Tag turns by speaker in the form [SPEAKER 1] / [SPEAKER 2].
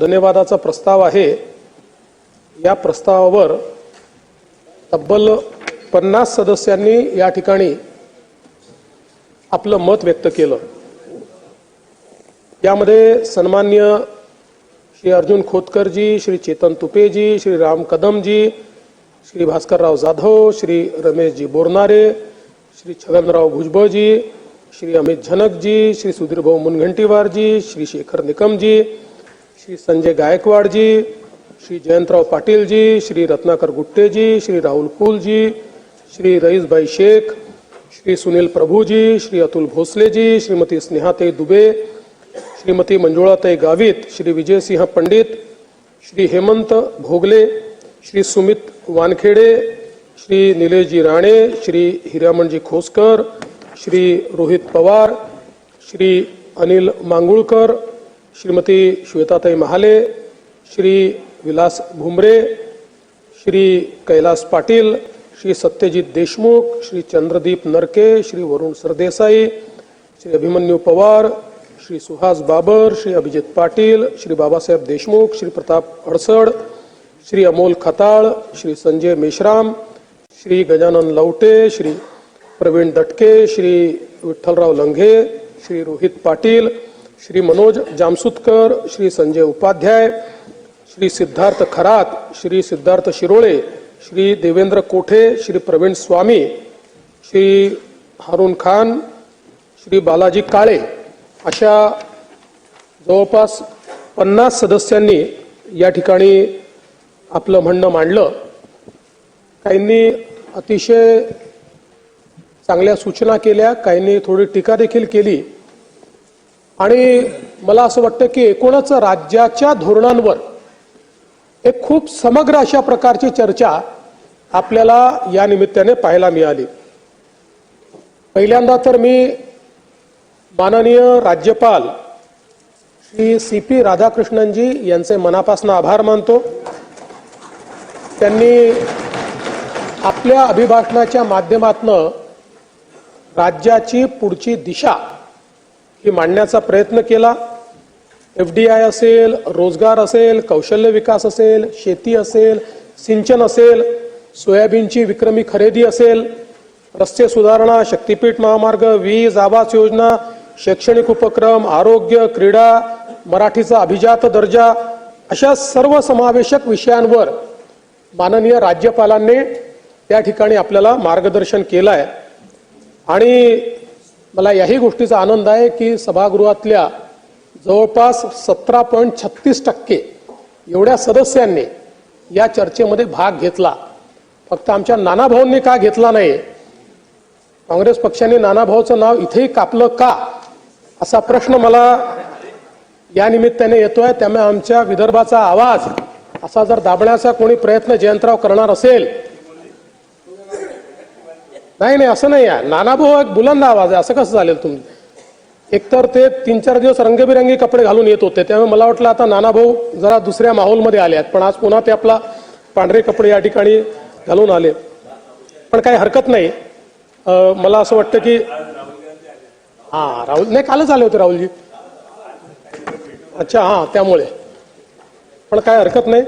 [SPEAKER 1] धन्यवादाचा प्रस्ताव आहे. या प्रस्तावावर तब्बल पन्नास सदस्यांनी या ठिकाणी आपलं मत व्यक्त केलं. यामध्ये सन्मान्य श्री अर्जुन खोतकरजी श्री चेतन तुपेजी श्री राम कदमजी श्री भास्करराव जाधव श्री रमेशजी बोरनारे श्री छगनराव भुजबळजी श्री अमित झनकजी श्री सुधीरभाऊ मुनघंटीवारजी श्री शेखर निकमजी श्री संजय गायकवाडजी श्री जयंतराव पाटीलजी श्री रत्नाकर गुट्टेजी श्री राहुल कुलजी श्री रईसभाई शेख श्री सुनील प्रभूजी श्री अतुल भोसलेजी श्रीमती स्नेहाताई दुबे श्रीमती मंजुळाताई गावित श्री विजयसिंह पंडित श्री हेमंत भोगले श्री सुमित वानखेडे श्री निलेशजी राणे श्री हिरामणजी खोसकर श्री रोहित पवार श्री अनिल मांगुळकर श्रीमती श्वेताताई महाले श्री विलास भुमरे श्री कैलास पाटील श्री सत्यजित देशमुख श्री चंद्रदीप नरके श्री वरुण सरदेसाई श्री अभिमन्यू पवार श्री सुहास बाबर श्री अभिजित पाटील श्री बाबासाहेब देशमुख श्री प्रताप अडसड श्री अमोल खताळ श्री संजय मेश्राम श्री गजानन लवटे श्री प्रवीण दटके श्री विठ्ठलराव लंघे श्री रोहित पाटील श्री मनोज जामसुतकर श्री संजय उपाध्याय श्री सिद्धार्थ खरात श्री सिद्धार्थ शिरोळे श्री देवेंद्र कोठे श्री प्रवीण स्वामी श्री हारून खान श्री बालाजी काळे अशा जवळपास पन्नास सदस्यांनी या ठिकाणी आपलं म्हणणं मांडलं. काहींनी अतिशय चांगल्या सूचना केल्या काहींनी थोडी टीका देखील केली. आणि मला असं वाटतं की एकूणच राज्याच्या धोरणांवर एक खूप समग्र अशा प्रकारची चर्चा आपल्याला या निमित्ताने पाहायला मिळाली. पहिल्यांदा तर मी माननीय राज्यपाल श्री सी पी राधाकृष्णनजी यांचे मनापासून आभार मानतो. त्यांनी आपल्या अभिभाषणाच्या माध्यमातनं राज्याची पुढची दिशा ही मांडण्याचा प्रयत्न केला. एफ डी आय असेल रोजगार असेल कौशल्य विकास असेल शेती असेल सिंचन असेल सोयाबीनची विक्रमी खरेदी असेल रस्ते सुधारणा शक्तीपीठ महामार्ग वीज आवास योजना शैक्षणिक उपक्रम आरोग्य क्रीडा मराठीचा अभिजात दर्जा अशा सर्व समावेशक विषयांवर माननीय राज्यपालांनी त्या ठिकाणी आपल्याला मार्गदर्शन केलं आहे आणि मला याही गोष्टीचा आनंद आहे की सभागृहातल्या जवळपास सतरा पॉईंट छत्तीस टक्के एवढ्या सदस्यांनी या चर्चेमध्ये भाग घेतला. फक्त आमच्या नानाभाऊंनी का घेतला नाही काँग्रेस पक्षाने नानाभाऊचं नाव इथेही कापलं का? असा प्रश्न मला या निमित्ताने येतोय. त्यामुळे आमच्या विदर्भाचा आवाज असा जर दाबण्याचा कोणी प्रयत्न जयंतराव करणार असेल नाही नाही असं नाही आहे. नानाभाऊ एक बुलंद आवाज आहे. असं कसं चालेल तुम्ही एकतर ते तीन चार दिवस रंगबिरंगी कपडे घालून येत होते. त्यामुळे मला वाटलं आता नानाभाऊ जरा दुसऱ्या माहोलमध्ये आले आहेत. पण आज पुन्हा ते आपला पांढरे कपडे या ठिकाणी घालून आले. पण काही हरकत नाही. मला असं वाटतं की हां राहुल नाही कालच आले होते राहुलजी. अच्छा हां त्यामुळे. पण काय हरकत नाही.